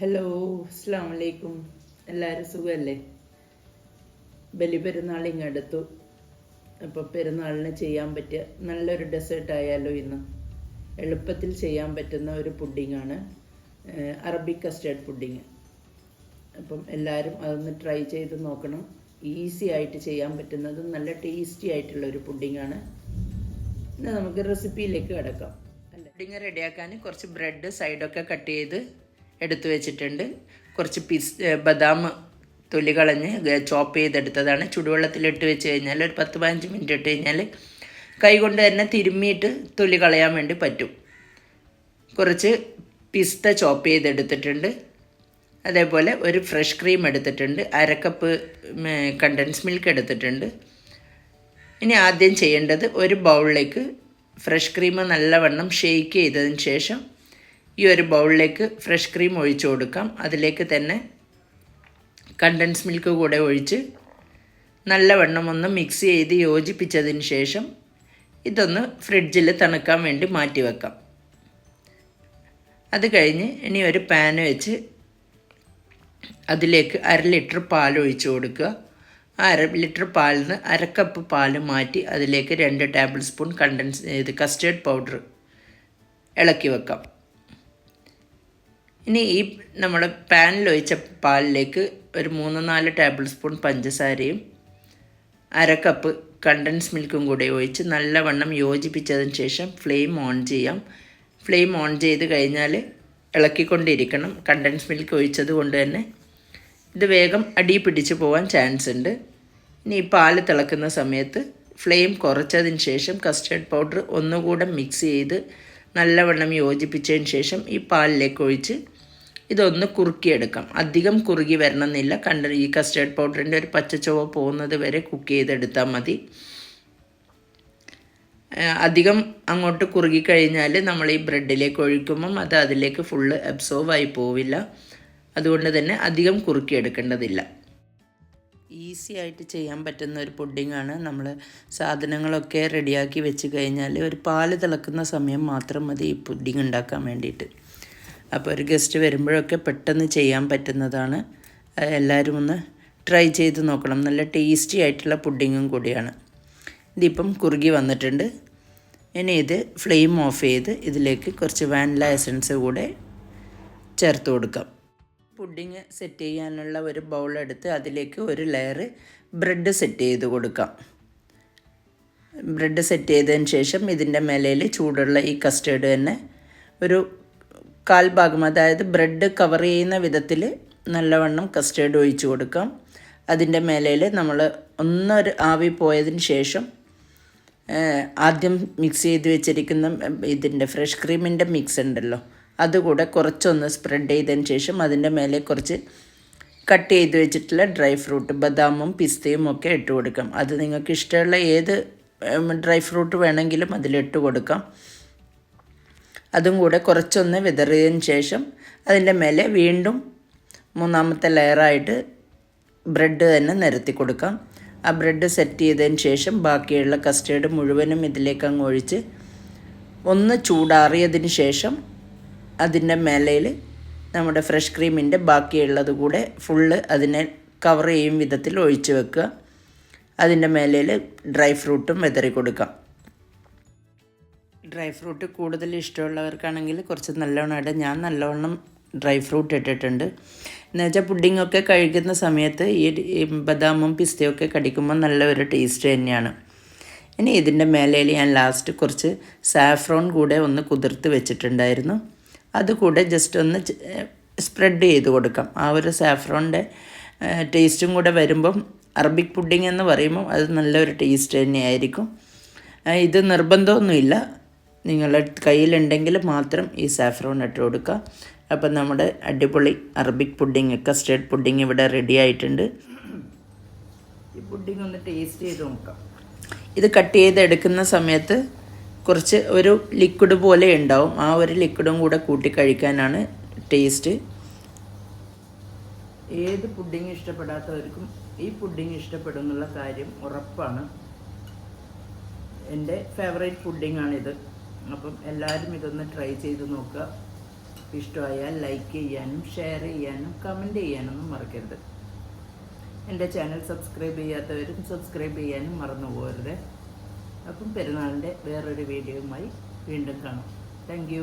Hello അസ്സാം വലൈക്കും എല്ലാവരും സുഖമല്ലേ ബലിപെരുന്നാൾ ഇങ്ങടുത്തു അപ്പോൾ പെരുന്നാളിന് ചെയ്യാൻ പറ്റിയ നല്ലൊരു ഡെസേർട്ട് ആയാലോ ഇന്ന്. എളുപ്പത്തിൽ ചെയ്യാൻ പറ്റുന്ന ഒരു പുഡിങ്ങാണ് അറബിക് കസ്റ്റേർഡ് പുഡിങ് അപ്പം എല്ലാവരും അതൊന്ന് ട്രൈ ചെയ്ത് നോക്കണം. ഈസി ആയിട്ട് ചെയ്യാൻ പറ്റുന്നത് നല്ല ടേസ്റ്റി ആയിട്ടുള്ള ഒരു പുഡിങ്ങാണ് ഇന്ന് നമുക്ക് റെസിപ്പിയിലേക്ക് കിടക്കാം. പുഡിങ് റെഡിയാക്കാൻ കുറച്ച് ബ്രെഡ് സൈഡൊക്കെ കട്ട് ചെയ്ത് എടുത്തു വെച്ചിട്ടുണ്ട്. കുറച്ച് പിസ് ബദാം തൊലി കളഞ്ഞ് ചോപ്പ് ചെയ്തെടുത്തതാണ്. ചുടുവെള്ളത്തിലിട്ട് വെച്ച് കഴിഞ്ഞാൽ ഒരു പത്ത് പതിനഞ്ച് മിനിറ്റ് ഇട്ട് കഴിഞ്ഞാൽ കൈ കൊണ്ട് തന്നെ തിരുമ്മിയിട്ട് തൊലി കളയാൻ വേണ്ടി പറ്റും. കുറച്ച് പിസ്ത ചോപ്പ് ചെയ്തെടുത്തിട്ടുണ്ട്. അതേപോലെ ഒരു ഫ്രഷ് ക്രീം എടുത്തിട്ടുണ്ട്. അരക്കപ്പ് കണ്ടൻസ് മിൽക്ക് എടുത്തിട്ടുണ്ട്. ഇനി ആദ്യം ചെയ്യേണ്ടത് ഒരു ബൗളിലേക്ക് ഫ്രഷ് ക്രീം നല്ലവണ്ണം ഷെയ്ക്ക് ചെയ്തതിന് ശേഷം ഈ ഒരു ബൗളിലേക്ക് ഫ്രഷ് ക്രീം ഒഴിച്ചു കൊടുക്കാം. അതിലേക്ക് തന്നെ കണ്ടൻസ് മിൽക്ക് കൂടെ ഒഴിച്ച് നല്ലവണ്ണം ഒന്ന് മിക്സ് ചെയ്ത് യോജിപ്പിച്ചതിന് ശേഷം ഇതൊന്ന് ഫ്രിഡ്ജിൽ തണുക്കാൻ വേണ്ടി മാറ്റി വെക്കാം. അത് കഴിഞ്ഞ് ഇനി ഒരു പാൻ വെച്ച് അതിലേക്ക് അര ലിറ്റർ പാൽ ഒഴിച്ചു കൊടുക്കുക. ആ അര ലിറ്റർ പാലിൽ നിന്ന് അരക്കപ്പ് പാൽ മാറ്റി അതിലേക്ക് രണ്ട് ടേബിൾ സ്പൂൺ കണ്ടൻസ് ഇത് കസ്റ്റേർഡ് പൗഡർ ഇളക്കി വെക്കാം. ഇനി ഈ നമ്മുടെ പാനിൽ ഒഴിച്ച പാലിലേക്ക് ഒരു മൂന്ന് നാല് ടേബിൾ സ്പൂൺ പഞ്ചസാരയും അര കപ്പ് കണ്ടൻസ് മിൽക്കും കൂടി ഒഴിച്ച് നല്ലവണ്ണം യോജിപ്പിച്ചതിന് ശേഷം ഫ്ലെയിം ഓൺ ചെയ്യാം. ഫ്ലെയിം ഓൺ ചെയ്ത് കഴിഞ്ഞാൽ ഇളക്കിക്കൊണ്ടിരിക്കണം. കണ്ടൻസ് മിൽക്ക് ഒഴിച്ചത് കൊണ്ട് തന്നെ. ഇത് വേഗം അടി പിടിച്ച് പോകാൻ ചാൻസ് ഉണ്ട്. ഇനി ഈ പാൽ തിളക്കുന്ന സമയത്ത് ഫ്ലെയിം കുറച്ചതിന് ശേഷം കസ്റ്റേർഡ് പൗഡർ ഒന്നുകൂടെ മിക്സ് ചെയ്ത് നല്ലവണ്ണം യോജിപ്പിച്ചതിന് ശേഷം ഈ പാലിലേക്ക് ഒഴിച്ച് ഇതൊന്ന് കുറുക്കിയെടുക്കാം. അധികം കുറുകി വരണമെന്നില്ല. കണ്ട ഈ കസ്റ്റേർഡ് പൗഡറിന്റെ ഒരു പച്ചച്ചുവ പോകുന്നത് വരെ കുക്ക് ചെയ്തെടുത്താൽ മതി. അധികം അങ്ങോട്ട് കുറുകി കഴിഞ്ഞാൽ നമ്മൾ ഈ ബ്രെഡിലേക്ക് ഒഴിക്കുമ്പം അത് അതിലേക്ക് ഫുള്ള് അബ്സോർവ് ആയി പോവില്ല. അതുകൊണ്ട് തന്നെ അധികം കുറുക്കിയെടുക്കേണ്ടതില്ല ഈസി ആയിട്ട് ചെയ്യാൻ പറ്റുന്ന ഒരു പുഡിങ്ങാണ് നമ്മൾ സാധനങ്ങളൊക്കെ റെഡിയാക്കി വെച്ച് കഴിഞ്ഞാൽ ഒരു പാൽ തിളക്കുന്ന സമയം മാത്രം മതി ഈ പുഡിങ് ഉണ്ടാക്കാൻ വേണ്ടിയിട്ട്. അപ്പോൾ ഒരു ഗസ്റ്റ് വരുമ്പോഴൊക്കെ പെട്ടെന്ന് ചെയ്യാൻ പറ്റുന്നതാണ്. എല്ലാവരും ഒന്ന് ട്രൈ ചെയ്ത് നോക്കണം. നല്ല ടേസ്റ്റി ആയിട്ടുള്ള പുഡിങ്ങും കൂടിയാണ്. ഇതിപ്പം കുറുകി വന്നിട്ടുണ്ട്. ഇനി ഇത് ഫ്ലെയിം ഓഫ് ചെയ്ത് ഇതിലേക്ക് കുറച്ച് വാനില എസൻസ് കൂടെ ചേർത്ത് കൊടുക്കാം. പുഡിങ് സെറ്റ് ചെയ്യാനുള്ള ഒരു ബൗൾ എടുത്ത് അതിലേക്ക് ഒരു ലെയർ ബ്രെഡ് സെറ്റ് ചെയ്ത് കൊടുക്കാം. ബ്രെഡ് സെറ്റ് ചെയ്തതിന് ശേഷം ഇതിന്റെ മേലയിൽ ചൂടുള്ള ഈ കസ്റ്റേർഡ് തന്നെ ഒരു കാൽ ഭാഗം അതായത് ബ്രെഡ് കവർ ചെയ്യുന്ന വിധത്തിൽ നല്ലവണ്ണം കസ്റ്റേർഡ് ഒഴിച്ചു കൊടുക്കാം. അതിന്റെ മേലയിൽ നമ്മൾ ഒന്നൊരു ആവി പോയതിന് ശേഷം ആദ്യം മിക്സ് ചെയ്ത് വെച്ചിരിക്കുന്ന ഇതിന്റെ ഫ്രഷ് ക്രീമിന്റെ മിക്സ് ഉണ്ടല്ലോ അതുകൂടെ കുറച്ചൊന്ന് സ്പ്രെഡ് ചെയ്തതിന് ശേഷം അതിന്റെ മേലെ കുറച്ച് കട്ട് ചെയ്ത് വെച്ചിട്ടുള്ള ഡ്രൈ ഫ്രൂട്ട് ബദാമും പിസ്തയും ഒക്കെ ഇട്ട് കൊടുക്കാം. അത് നിങ്ങൾക്ക് ഇഷ്ടമുള്ള ഏത് ഡ്രൈ ഫ്രൂട്ട് വേണമെങ്കിലും അതിലിട്ട് കൊടുക്കാം. അതും കൂടെ കുറച്ചൊന്ന് വിതറിയതിന് ശേഷം അതിന്റെ മേലെ വീണ്ടും മൂന്നാമത്തെ ലെയറായിട്ട് ബ്രെഡ് തന്നെ നിരത്തി കൊടുക്കാം. ആ ബ്രെഡ് സെറ്റ് ചെയ്തതിന് ശേഷം ബാക്കിയുള്ള കസ്റ്റേർഡ് മുഴുവനും ഇതിലേക്ക് അങ്ങ് ഒഴിച്ച് ഒന്ന് ചൂടാറിയതിന് ശേഷം അതിന്റെ മേലയിൽ നമ്മുടെ ഫ്രഷ് ക്രീമിന്റെ ബാക്കിയുള്ളത് കൂടെ ഫുള്ള് അതിനെ കവർ ചെയ്യും വിധത്തിൽ ഒഴിച്ച് വെക്കുക. അതിന്റെ മേലയിൽ ഡ്രൈ ഫ്രൂട്ടും വിതറി കൊടുക്കാം. ഡ്രൈ ഫ്രൂട്ട് കൂടുതൽ ഇഷ്ടമുള്ളവർക്കാണെങ്കിൽ കുറച്ച് നല്ലവണ്ണം ഇടാം. ഞാൻ നല്ലവണ്ണം ഡ്രൈ ഫ്രൂട്ട് ഇട്ടിട്ടുണ്ട്. എന്ന് വെച്ചാൽ പുഡിങ്ങൊക്കെ കഴിക്കുന്ന സമയത്ത് ഈ ബദാമും പിസ്തയൊക്കെ കടിക്കുമ്പോൾ നല്ല ഒരു ടേസ്റ്റ് തന്നെയാണ്. ഇനി ഇതിന്റെ മേലയിൽ ഞാൻ ലാസ്റ്റ് കുറച്ച് സാഫ്രോൺ കൂടെ ഒന്ന് കുതിർത്ത് വെച്ചിട്ടുണ്ടായിരുന്നു. അതുകൂടെ ജസ്റ്റ് ഒന്ന് സ്പ്രെഡ് ചെയ്ത് കൊടുക്കാം. ആ ഒരു സാഫ്രോണിന്റെ ടേസ്റ്റും കൂടെ വരുമ്പം അറബിക് പുഡിംഗ് എന്ന് പറയുമ്പോൾ അത് നല്ലൊരു ടേസ്റ്റ് തന്നെയായിരിക്കും. ഇത് നിർബന്ധമൊന്നുമില്ല. നിങ്ങളുടെ കയ്യിലുണ്ടെങ്കിൽ മാത്രം ഈ സാഫ്രോൺ ഇട്ട് കൊടുക്കുക. അപ്പം നമ്മുടെ അടിപൊളി അറബിക് പുഡിങ് കസ്റ്റേർഡ് പുഡിങ് ഇവിടെ റെഡി ആയിട്ടുണ്ട്. ഈ പുഡിങ് ഒന്ന് ടേസ്റ്റ് ചെയ്ത് നോക്കാം. ഇത് കട്ട് ചെയ്ത് എടുക്കുന്ന സമയത്ത് കുറച്ച് ഒരു ലിക്വിഡ് പോലെ ഉണ്ടാവും. ആ ഒരു ലിക്വിഡും കൂടെ കൂട്ടി കഴിക്കാനാണ് ടേസ്റ്റ് ഏത് പുഡിങ് ഇഷ്ടപ്പെടാത്തവർക്കും ഈ പുഡിങ് ഇഷ്ടപ്പെടും എന്നുള്ള കാര്യം ഉറപ്പാണ്. എന്റെ ഫേവറേറ്റ് പുഡിങ്ങാണിത് അപ്പം എല്ലാവരും ഇതൊന്ന് ട്രൈ ചെയ്ത് നോക്കുക. ഇഷ്ടമായാൽ ലൈക്ക് ചെയ്യാനും ഷെയർ ചെയ്യാനും കമന്റ് ചെയ്യാനൊന്നും മറക്കരുത്. എന്റെ ചാനൽ സബ്സ്ക്രൈബ് ചെയ്യാത്തവരും സബ്സ്ക്രൈബ് ചെയ്യാനും മറന്നു പോകരുത്. അപ്പം പെരുന്നാളിന്റെ വേറൊരു വീഡിയോയുമായി വീണ്ടും കാണാം. താങ്ക്